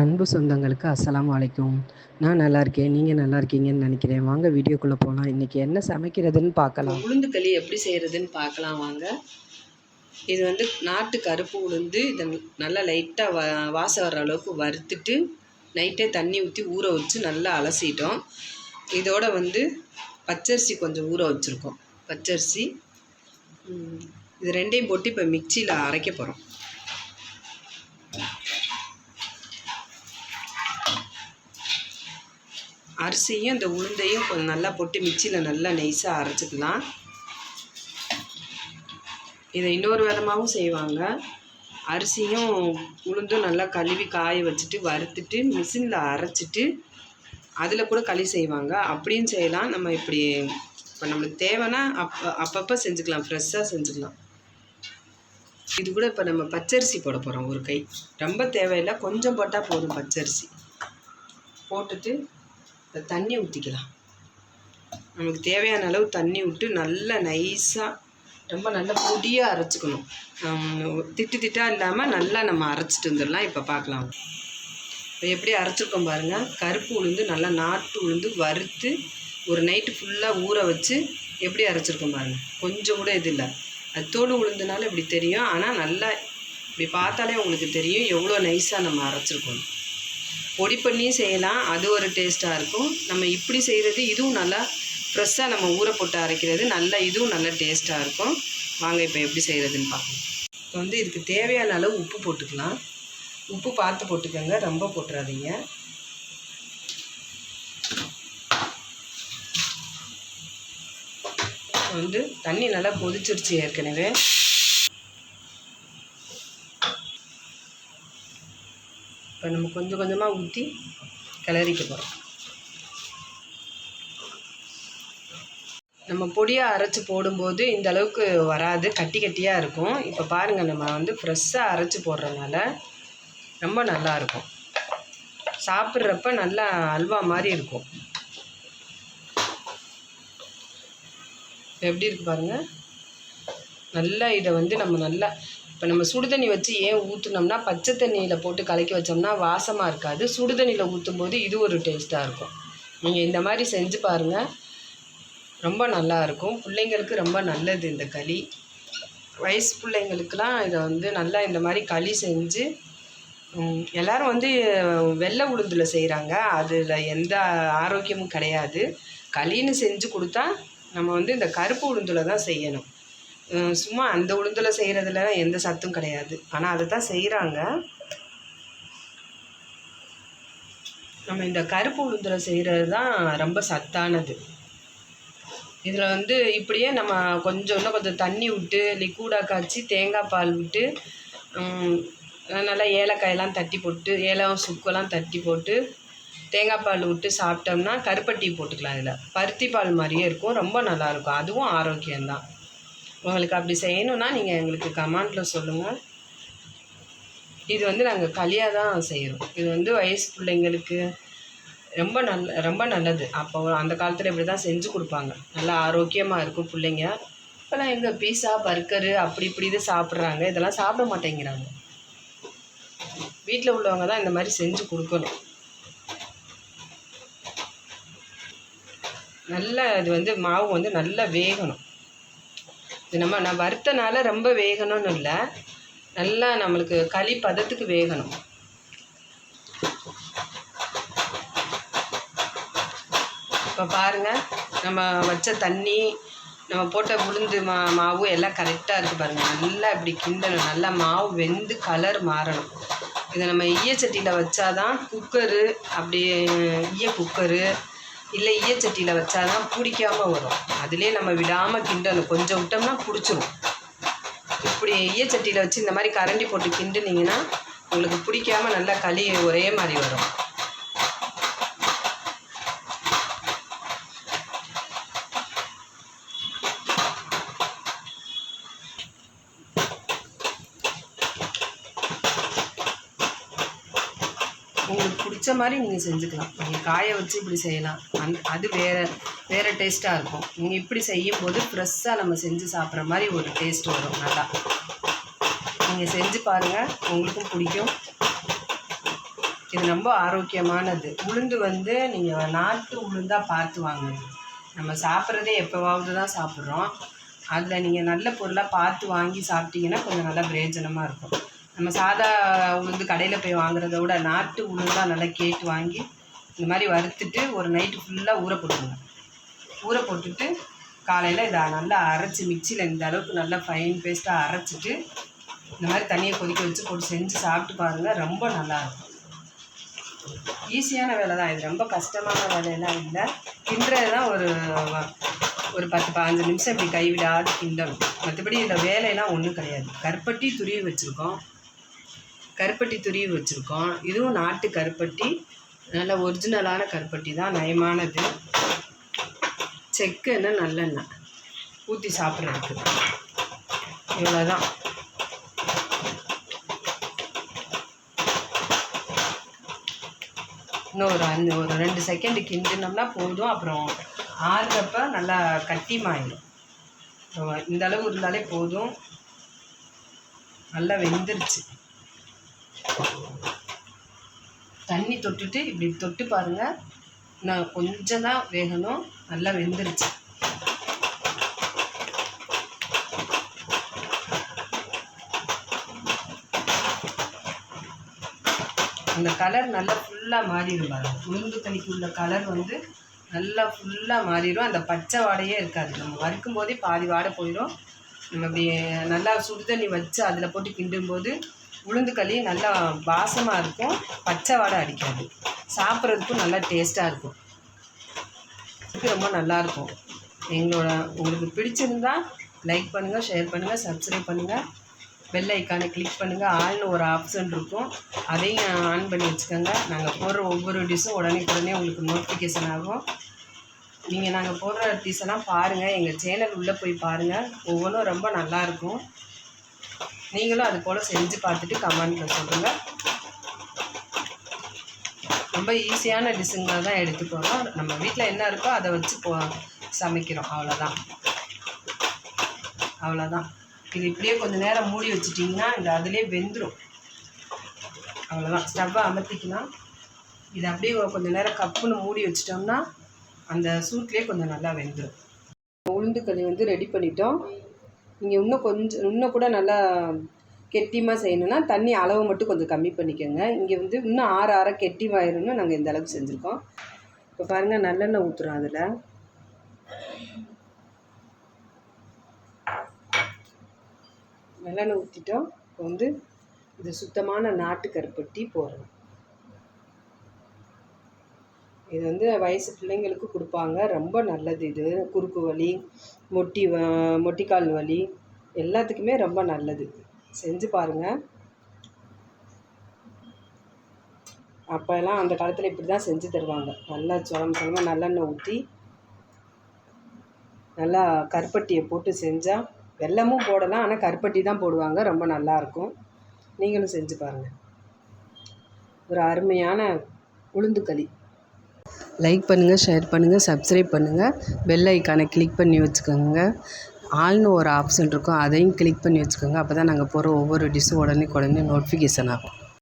அன்பு சொந்தங்களுக்கு அஸ்லாம் அலைக்கும். நான் நல்லா இருக்கேன் நீங்கள் நல்லா இருக்கீங்கன்னு நினைக்கிறேன். வாங்க வீடியோக்குள்ளே போகலாம் இன்றைக்கி என்ன சமைக்கிறதுன்னு பார்க்கலாம். உளுந்து களி எப்படி செய்கிறதுன்னு பார்க்கலாம் வாங்க. இது வந்து நாட்டு கருப்பு உளுந்து இதை நல்லா லைட்டாக வ வாசம் வர அளவுக்கு வறுத்துட்டு நைட்டே தண்ணி ஊற்றி ஊற வச்சு நல்லா அலசிட்டோம். இதோட வந்து பச்சரிசி கொஞ்சம் ஊற வச்சுருக்கோம். பச்சரிசி. இது ரெண்டையும் போட்டு இப்போ மிக்சியில் அரைக்க போகிறோம் அரிசியும் இந்த உளுந்தையும் கொஞ்சம் நல்லா போட்டு மிக்சியில் நல்லா நைஸாக அரைச்சிக்கலாம். இதை இன்னொரு விதமாகவும் செய்வாங்க. அரிசியும் உளுந்தும் நல்லா கழுவி காய வச்சுட்டு வறுத்துட்டு மிஷினில் அரைச்சிட்டு அதில் கூட களி செய்வாங்க. அப்படியும் செய்யலாம். நம்ம இப்படி இப்போ நம்மளுக்கு தேவைன்னா அப்போ அப்பப்போ செஞ்சுக்கலாம். ஃப்ரெஷ்ஷாக செஞ்சுக்கலாம். இது கூட இப்போ நம்ம பச்சரிசி போட போகிறோம் ஒரு கை. ரொம்ப தேவையில்லை. கொஞ்சம் போட்டால் போதும் பச்சரிசி. போட்டுட்டு இந்த தண்ணி ஊற்றிக்கலாம் நமக்கு தேவையான அளவு தண்ணி விட்டு நல்லா நைஸாக ரொம்ப நல்லா பொடியாக அரைச்சிக்கணும். திட்டு திட்டாக இல்லாமல் நல்லா நம்ம அரைச்சிட்டு வந்துடலாம். இப்போ பார்க்கலாம். இப்போ எப்படி அரைச்சிருக்கோம் பாருங்கள் கருப்பு உளுந்து நல்லா நாட்டு உளுந்து வறுத்து ஒரு நைட்டு ஃபுல்லாக ஊற வச்சு எப்படி அரைச்சிருக்கோம் பாருங்கள் கொஞ்சம் கூட இது இல்லை. அது தோடு உளுந்துனால இப்படி தெரியும். ஆனால் நல்லா இப்படி பார்த்தாலே உங்களுக்கு தெரியும் எவ்வளோ நைஸாக நம்ம அரைச்சிருக்கோம் பொடி பண்ணியும் செய்யலாம். அது ஒரு டேஸ்ட்டாக இருக்கும். நம்ம இப்படி செய்கிறது இதுவும் நல்லா ஃப்ரெஷ்ஷாக நம்ம ஊற போட்டு அரைக்கிறது நல்லா இதுவும் நல்லா டேஸ்ட்டாக இருக்கும். வாங்க இப்போ எப்படி செய்கிறதுன்னு பார்க்கலாம் இப்போ வந்து இதுக்கு தேவையான அளவு உப்பு போட்டுக்கலாம். உப்பு பார்த்து போட்டுக்கோங்க. ரொம்ப போட்டுறாதீங்க. வந்து தண்ணி நல்லா கொதிச்சிருச்சு ஏற்கனவே. இப்போ நம்ம கொஞ்சம் கொஞ்சமாக ஊற்றி கிளறிக்க போகிறோம். நம்ம பொடியாக அரைச்சி போடும்போது இந்த அளவுக்கு வராது கட்டி கட்டியாக இருக்கும். இப்போ பாருங்கள் நம்ம வந்து ஃப்ரெஷ்ஷாக அரைச்சி போடுறதுனால ரொம்ப நல்லா இருக்கும். சாப்பிட்றப்ப நல்லா அல்வா மாதிரி இருக்கும். எப்படி இருக்கு பாருங்கள். நல்லா இதை வந்து நம்ம நல்லா இப்போ நம்ம சுடுதண்ணி வச்சு ஏன் ஊற்றுனோம்னா பச்சை தண்ணியில் போட்டு கலக்கி வச்சோம்னா வாசமாக இருக்காது. சுடுதண்ணியில் ஊற்றும் போது இது ஒரு டேஸ்ட்டாக இருக்கும். நீங்கள் இந்த மாதிரி செஞ்சு பாருங்கள் ரொம்ப நல்லா இருக்கும். பிள்ளைங்களுக்கு ரொம்ப நல்லது இந்த களி. வயசு பிள்ளைங்களுக்கெல்லாம் இதை வந்து நல்லா இந்த மாதிரி களி செஞ்சு எல்லோரும் வந்து வெள்ளை உளுந்தில் செய்கிறாங்க அதில் எந்த ஆரோக்கியமும் கிடையாது. களின்னு செஞ்சு கொடுத்தா நம்ம வந்து இந்த கருப்பு உளுந்தில் தான் செய்யணும். சும்மா அந்த உளுந்தில் செய்கிறதுல எந்த சத்தும் கிடையாது. ஆனால் அதை தான் செய்கிறாங்க நம்ம இந்த கருப்பு உளுந்தில் செய்கிறது தான் ரொம்ப சத்தானது. இதில் வந்து இப்படியே நம்ம கொஞ்சம் இன்னும் கொஞ்சம் தண்ணி விட்டு லிக்விடாக காய்ச்சி தேங்காய் பால் விட்டு நல்லா ஏலக்காயெல்லாம் தட்டி போட்டு ஏலம் சுக்கெல்லாம் தட்டி போட்டு தேங்காய் பால் விட்டு சாப்பிட்டோம்னா கருப்பட்டி போட்டுக்கலாம் இதில். பருத்தி பால் மாதிரியே இருக்கும். ரொம்ப நல்லாயிருக்கும் அதுவும் ஆரோக்கியம்தான். உங்களுக்கு அப்படி செய்யணுன்னா நீங்கள் எங்களுக்கு கமாண்டில் சொல்லுங்கள் இது வந்து நாங்கள் களியாக தான் செய்கிறோம் இது வந்து வயசு பிள்ளைங்களுக்கு ரொம்ப நல்ல ரொம்ப நல்லது. அப்போ அந்த காலத்தில் இப்படி தான் செஞ்சு கொடுப்பாங்க. நல்லா ஆரோக்கியமாக இருக்கும் பிள்ளைங்க. இப்போலாம் எங்கள் பீஸா பர்கரு அப்படி இப்படி இது சாப்பிட்றாங்க. இதெல்லாம் சாப்பிட மாட்டேங்கிறாங்க. வீட்டில் உள்ளவங்க தான் இந்த மாதிரி செஞ்சு கொடுக்கணும். நல்லா இது வந்து மாவு வந்து நல்லா வேகணும். இது நம்ம நான் வறுத்தனால ரொம்ப வேகணும்னு இல்லை. நல்லா நம்மளுக்கு களி பதத்துக்கு வேகணும். இப்போ பாருங்கள் நம்ம வச்ச தண்ணி நம்ம போட்ட உளுந்து மா மாவு எல்லாம் கரெக்டாக இருக்குது பாருங்கள் நல்லா இப்படி கிண்டணும். நல்லா மாவு வெந்து கலர் மாறணும். இதை நம்ம ஈயச்சட்டியில் வச்சாதான் குக்கரு அப்படி ஈய குக்கரு இல்லை ஈயச்சட்டியில் வச்சாதான் பிடிக்காமல் வரும். அதிலே நம்ம விடாமல் கிண்டணும். கொஞ்சம் விட்டோம்னா பிடிச்சிரும். இப்படி ஈயச்சட்டியில் வச்சு இந்த மாதிரி கரண்டி போட்டு கிண்டுனீங்கன்னா உங்களுக்கு பிடிக்காம நல்லா களி ஒரே மாதிரி வரும் உங்களுக்கு பிடிச்ச மாதிரி நீங்கள் செஞ்சுக்கலாம். நீங்கள் காய வச்சு இப்படி செய்யலாம். அந் அது வேறு வேறு டேஸ்ட்டாக இருக்கும். நீங்கள் இப்படி செய்யும்போது ஃப்ரெஷ்ஷாக நம்ம செஞ்சு சாப்பிட்ற மாதிரி ஒரு டேஸ்ட் வரும். நல்லா நீங்கள் செஞ்சு பாருங்கள் உங்களுக்கும் பிடிக்கும். இது ரொம்ப ஆரோக்கியமானது. உளுந்து வந்து நீங்கள் நாட்டு உளுந்தாக பார்த்து வாங்குங்க. நம்ம சாப்பிட்றதே எப்போவாவது தான் சாப்பிட்றோம். அதில் நீங்கள் நல்ல பொருளாக பார்த்து வாங்கி சாப்பிட்டீங்கன்னா கொஞ்சம் நல்லா பிரயோஜனமாக இருக்கும். நம்ம சாதா உளுந்து கடையில் போய் வாங்குறத விட நாட்டு உளுந்தாக நல்லா கேட்டு வாங்கி இந்த மாதிரி வறுத்துட்டு ஒரு நைட்டு ஃபுல்லாக ஊற போட்டுருங்க ஊற போட்டுட்டு காலையில் இதை நல்லா அரைச்சி மிக்சியில் இந்த அளவுக்கு நல்லா ஃபைன் பேஸ்ட்டாக அரைச்சிட்டு இந்த மாதிரி தண்ணியை கொதிக்க வச்சு போட்டு செஞ்சு சாப்பிட்டு பாருங்கள் ரொம்ப நல்லாயிருக்கும் ஈஸியான வேலை தான் இது. ரொம்ப கஷ்டமான வேலையெல்லாம் இல்லை. கிண்டுறது தான் ஒரு ஒரு பத்து பதினஞ்சு நிமிஷம் இப்படி கைவிடாது கிண்டணும். மற்றபடி இதில் வேலையெல்லாம் ஒன்றும் கிடையாது. கருப்பட்டி துரிய வச்சுருக்கோம். கருப்பட்டி துருவி வச்சுருக்கோம். இதுவும் நாட்டு கருப்பட்டி. நல்ல ஒரிஜினலான கருப்பட்டி தான் நயமானது. செக்குன்னு நல்லெண்ணெய். ஊற்றி சாப்பிட்றதுக்கு. இவ்வளோதான் இன்னும் ஒரு அஞ்சு ஒரு ரெண்டு செகண்டு கிண்டினோம்னா போதும். அப்புறம் ஆறுறப்ப நல்லா கட்டிமாயிடும் இந்த அளவு இருந்தாலே போதும். நல்லா வெந்துருச்சு. தண்ணி தொட்டுட்டு இப்படி தொட்டு பாருங்க. நான் கொஞ்சம் தான் வேகணும். நல்லா வெந்துருச்சு. அந்த கலர் நல்லா ஃபுல்லாக மாறிடும் பாருங்க. உளுந்து தண்ணிக்கு உள்ள கலர் வந்து நல்லா ஃபுல்லாக மாறிடும். அந்த பச்சை வாடையே இருக்காது. நம்ம வறுக்கும் போதே பாதி வாடை போயிடும். நம்ம அப்படி நல்லா சுடு தண்ணி வச்சு அதில் போட்டு கிண்டும்போது உளுந்து களி நல்லா வாசமாக இருக்கும். பச்சை வாடை அடிக்காது. சாப்பிட்றதுக்கும் நல்லா டேஸ்ட்டாக இருக்கும். இது ரொம்ப நல்லாயிருக்கும் எங்களோட உங்களுக்கு பிடிச்சிருந்தா லைக் பண்ணுங்கள் ஷேர் பண்ணுங்கள் சப்ஸ்கிரைப் பண்ணுங்கள் பெல் ஐக்கானை கிளிக் பண்ணுங்கள் ஆள்னு ஒரு ஆப்ஷன் இருக்கும். அதையும் ஆன் பண்ணி வச்சுக்கோங்க. நாங்கள் போடுற ஒவ்வொரு டிஷ்ஷும் உடனே உடனே உங்களுக்கு நோட்டிஃபிகேஷன் ஆகும். நீங்கள் நாங்கள் போடுற டிஷ் எல்லாம் பாருங்கள் எங்கள் சேனல் உள்ளே போய் பாருங்கள் ஒவ்வொன்றும் ரொம்ப நல்லாயிருக்கும் நீங்களும் அது போல் செஞ்சு பார்த்துட்டு கமெண்ட்டில் சொல்லுங்கள் ரொம்ப ஈஸியான டிஷ்ஷுங்களை தான் எடுத்து போகிறோம் நம்ம வீட்டில் என்ன இருக்கோ அதை வச்சு போ சமைக்கிறோம். அவ்வளோதான். அவ்வளோதான். இது இப்படியே கொஞ்சம் நேரம் மூடி வச்சிட்டிங்கன்னா இந்த அதுலேயே வெந்துடும் அவ்வளோதான். ஸ்டவ்வை அமர்த்திக்கலாம் இது அப்படியே கொஞ்சம் நேரம் கப்புன்னு மூடி வச்சிட்டோம்னா அந்த சூட்லேயே கொஞ்சம் நல்லா வெந்துடும் உளுந்து களி வந்து ரெடி பண்ணிட்டோம். நீங்கள் இன்னும் கொஞ்சம் இன்னும் கூட நல்லா கெட்டியமாக செய்யணும்னா தண்ணி அளவு மட்டும் கொஞ்சம் கம்மி பண்ணிக்கோங்க. இங்கே வந்து இன்னும் ஆற ஆற கெட்டிவாயிரும்னு நாங்கள் இந்த அளவுக்கு செஞ்சுருக்கோம். இப்போ பாருங்கள் நல்லெண்ணெய் ஊற்றுறோம் அதில். நல்லெண்ணெய் ஊற்றிட்டோம் இப்போ வந்து இது சுத்தமான நாட்டு கருப்பட்டி போடுறோம் இது வந்து வயசு பிள்ளைங்களுக்கு கொடுப்பாங்க. ரொம்ப நல்லது இது. குறுக்கு வலி மொட்டி வ மொட்டிக்கால் வலி எல்லாத்துக்குமே ரொம்ப நல்லது. செஞ்சு பாருங்கள் அப்போல்லாம் அந்த காலத்தில் இப்படி தான் செஞ்சு தருவாங்க. நல்லா சுரம் சோளமாக நல்லெண்ணெய் ஊற்றி நல்லா கருப்பட்டியை போட்டு செஞ்சால் வெல்லமும் போடலாம். ஆனால் கருப்பட்டி தான் போடுவாங்க. ரொம்ப நல்லாயிருக்கும் நீங்களும் செஞ்சு பாருங்கள் ஒரு அருமையான உளுந்துக்களி லைக் பண்ணுங்கள் ஷேர் பண்ணுங்கள் சப்ஸ்கிரைப் பண்ணுங்கள் பெல் ஐக்கானை கிளிக் பண்ணி வச்சுக்கோங்க. ஆல்னு ஒரு ஆப்ஷன் இருக்கும் அதையும் கிளிக் பண்ணி வச்சுக்கோங்க. அப்போ தான் நாங்கள் போகிற ஒவ்வொரு டிஷ்ஷும் உடனே உடனே நோட்டிஃபிகேஷன் ஆகும்.